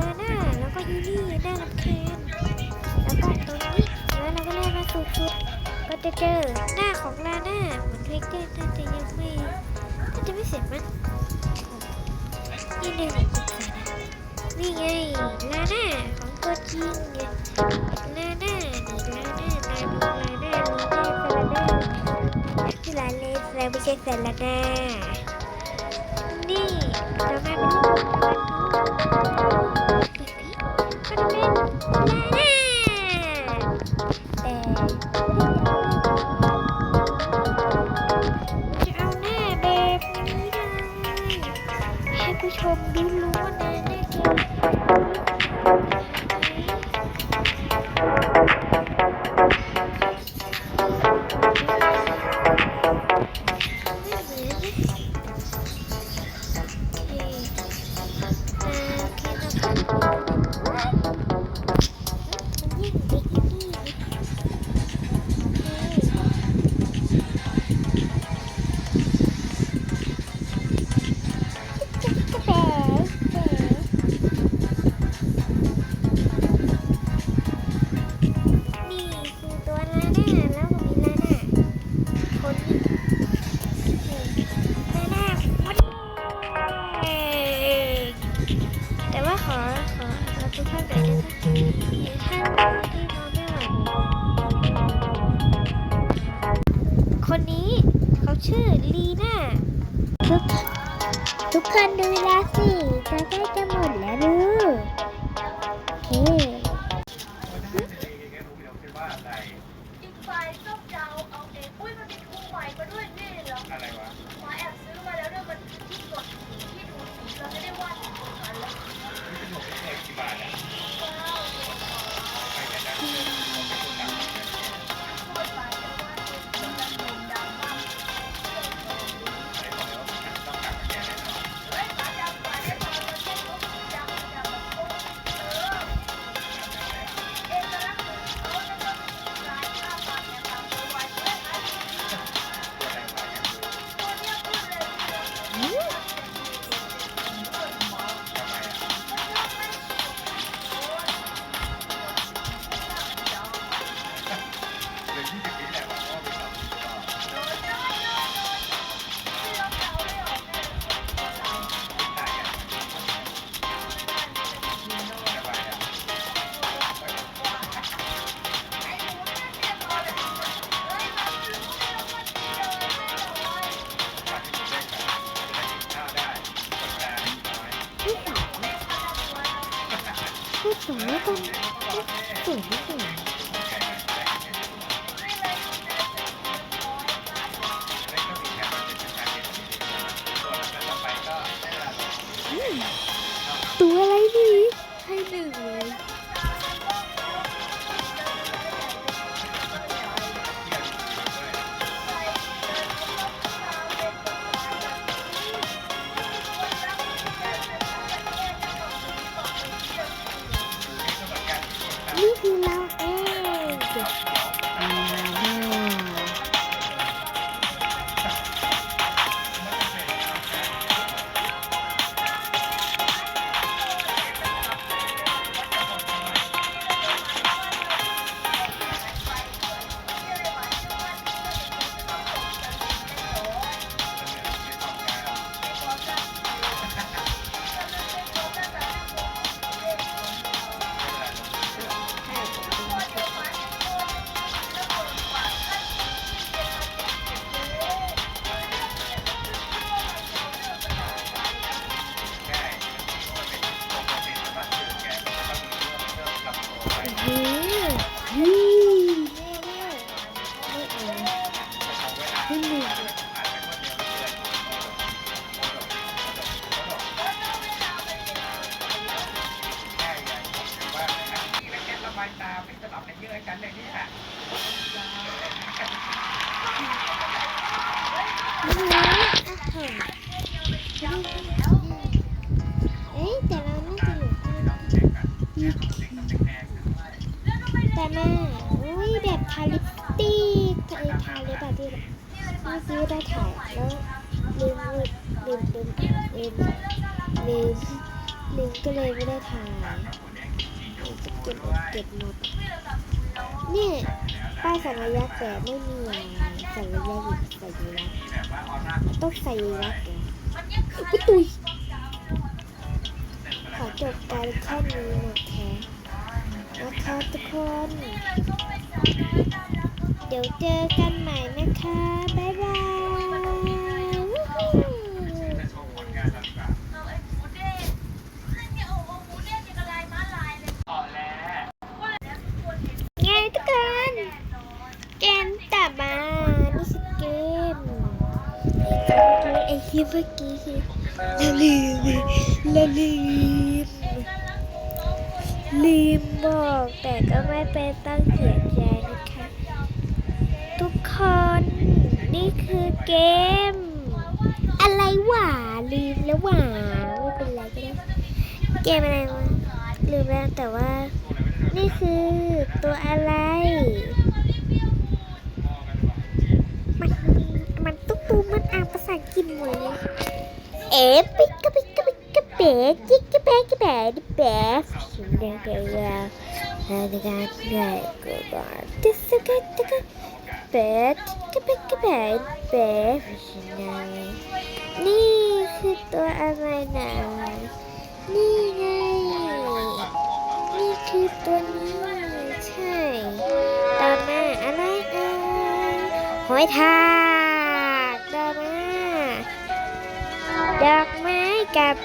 นาน่าแล้วก็ยูนี่น่ารำคาญแล้วก็ตรงนี้แล้วเราก็ได้มาสุดๆก็จะเจอหน้าของลาน่าเหมือนเพ็กเกอร์น่าจะยังไม่น่าจะไม่เสร็จมั้งนี่หนึ่งนี่ไงลาน่าของตัวจริงไงลาน่านีลาน่าลาน่ลาน่าลาน่าลาน่าที่ลาเลสแลาไม่ใช่เซลาน่า ดิเดี๋ยวแม่เป็นลูกแม่เป็นลูกเด็กผีมัเป็นแม่ คนนี้ เขาชื่อลีน่าทุกทุกคนดูแลสิจะใกล้จะหมดแล้วลู สวยจังสวยสวยตัวอะไรดีให้หนึ่งเลย แต่แม่อุ้ยแบบทาลิปติกไอ้ทาลิปอะที่แบบไม่ซื้อได้ถ่ายแล้วลืมลืมลืมลืมลืมลืมก็เลยไม่ได้ถ่ายจะเก็บเก็บหมดเนี่ยป้ายสัญลักษณ์แต่ไม่มีอะไรสัญลักษณ์อยู่สัญลักษณ์ต้องสัญลักษณ์เหรออุ๊ยตุยขอจบการแค่นี้นะ นะคะทุกคน เดี๋ยวเจอกันใหม่นะคะ บ๊ายบายวู้ฮู้ไงทุกคน เกมตับมานี่คือเกมไอ้ที่เมื่อกี้เราลืมเราลืม ลืมบอกแต่ก็ไม่เป็นต้องเสียใจนะคะ ทุกคนนี่คือเกม อะไรหว่าลืมแล้วหว่าไม่เป็นไรก็ได้เกมอะไรวะลืมแล้วแต่ว่า นี่คือตัวอะไร มันมันตุ๊กตูมันอ่านภาษาอังกฤษหมดเลยเอ๊ะปิกกะปิก เป๋จิ๊กแป๋จิ๊กแป๋จิ๊กแป๋ชิลเกลียวอะไรกันใหญ่กูบอกติ๊กติ๊กติ๊กเป๋จิ๊กแป๋จิ๊กแป๋เป๋ชิลนี่คือตัวอะไรนะนี่ไงนี่คือตัวนี้ใช่ต่อมาอะไรอะหอยทากต่อมาดอกไม้กับ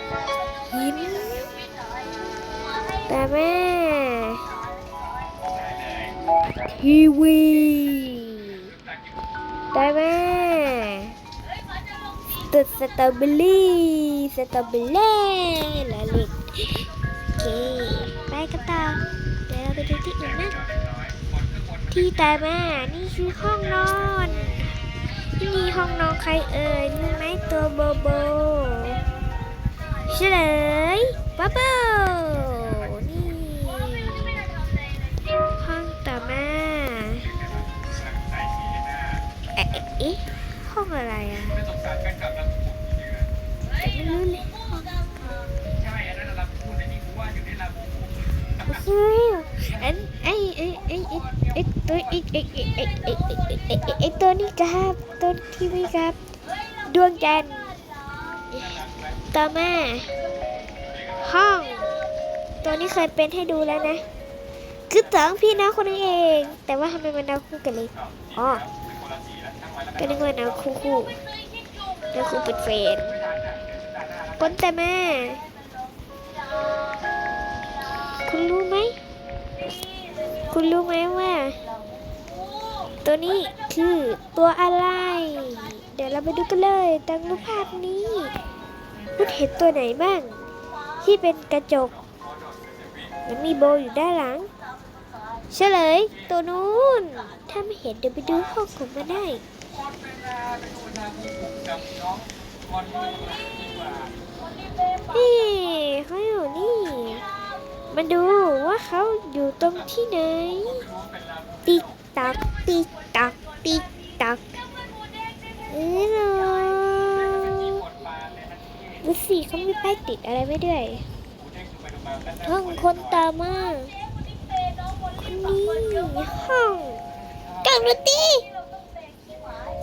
ตามมาทีวีตามมาตุดสตรอเบอรี่สตรอเบอรี่และเล็กโอเค ไปกันต่อเดี๋ยวเราไปดูที่อื่นนะที่ตายมานี่คือห้องนอนนี่ห้องนอนใครเอ่ยรู้ไหมตัวโบโบเฉลยบับเบิ้ล อะไรอะไม่สงสารแฟนคลับรับพูจริงๆนะเลยใช่อันนั้นลำพูนแต่นี่กูว่าอยู่ในรับพูดไอ้ไอ้ไอ้ไอ้ไอ้ตัวไอ้ไอ้ไอ้ไอ้ไอ้ไอ้ตัวนี้ครับตัวที่นี่ครับ ดวงจันทร์ต่แม่ห้อง ตัวนี้เคยเป็นให้ดูแล้วนะ คือสองพี่น้องคนนึงเอง แต่ว่าทำไมมันเอาคู่กันเลยอ๋อ ก็นึกว่าเอาคู่คู่แล้วคู่เป็นเฟนด์คนแต่แม่ คุณรู้ไหม คุณรู้ไหมว่า ตัวนี้คือตัวอะไร เดี๋ยวเราไปดูกันเลยตามรูปภาพนี้คุณเห็นตัวไหนบ้าง ที่เป็นกระจกมันมีโบอยู่ด้านหลัง เฉลยตัวนู้น ถ้าไม่เห็นเดี๋ยวไปดูห้องของมันได้ นี่เขาอยู่นี่ มาดูว่าเขาอยู่ตรงที่ไหน ติ๊กตักติ๊กตักติ๊กตักเออเหรอดูสิเขามีป้ายติดอะไรไว้ด้วยห้องคนตามมาคนนี้ห้องกังดนตรี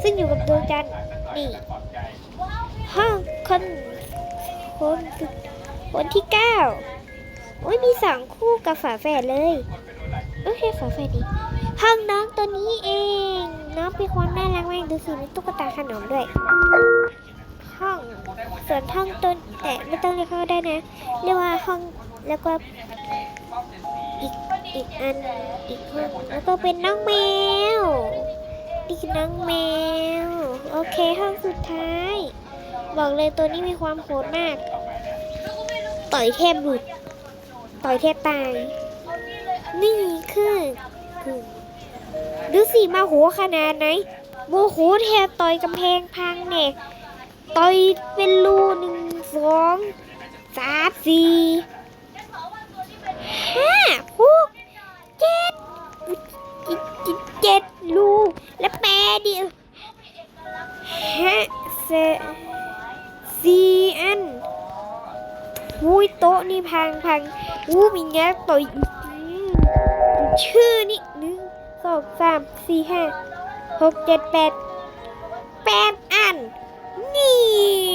ซึ่งอยู่กับดวงจันทร์นี่ห้องคนคนคนที่เก้าโอ้ยมีสองคู่กับฝาแฝดเลยโอเคฝาแฝดดีห้องน้องตัวนี้เอง น้องเป็นความน่ารักมากดูสิมีตุ๊กตาขนมด้วย ห้องส่วนห้องต้นแต่ไม่ต้องเรียกเขาได้นะ เรียกว่าห้องแล้วก็อีกอีกอันอีกห้องแล้วก็เป็นน้องแมว นี่คือน้องแมว โอเคห้องสุดท้าย บอกเลยตัวนี้มีความโหดมาก ต่อยแทบหลุด ต่อยแทบตาย นี่คือคือดูสิมาโหขนาดไหนโมโหแทบต่อยกำแพงพังเนี่ยต่อยเป็นรูหนึ่งสองสามสี่ห้าหกเจ็ดเจ็ด รูและแปดเดียวห้าเซสี่อันอุ้ยโต๊ะนี่พังพังอู้มีแง่ต่อยอีกชื่อนี่หนึ่งสองสามสี่ห้าหกเจ็ดแปดแปดอันนี่